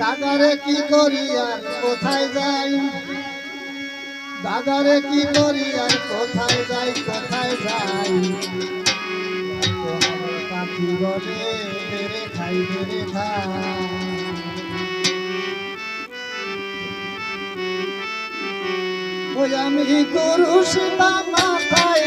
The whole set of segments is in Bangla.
দাদারে কি করি আর কোথায় যাই? দাদারে কি করি আর কোথায় যাই কোথায় যাই? আমি গরু সীতা মাথায়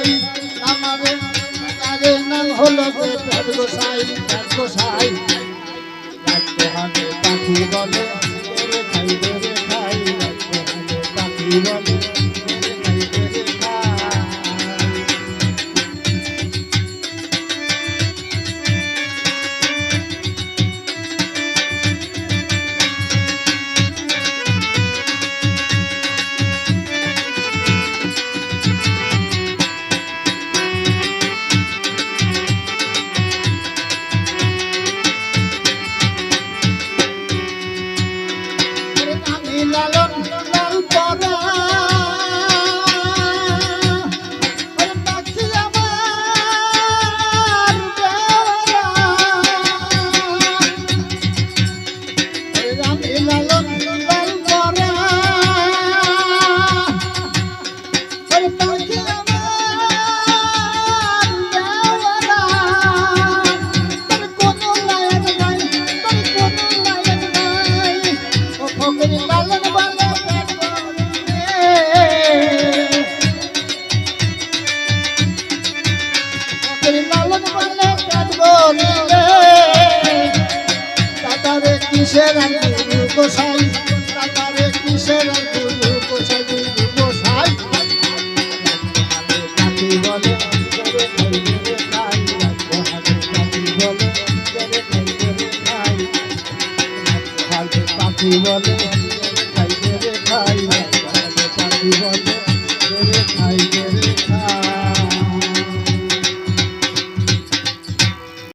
গোসাই নামাবে তাদের নাম হলো পেট গোসাই পেট গোসাই। রাখতে হবে পাখি বলে খাই রে খাই। রাখতে হবে পাখি বলে কিসের আর গুরু গোসাই তাকারে কিসের পাখি বলে খাই খাই পাখি বলে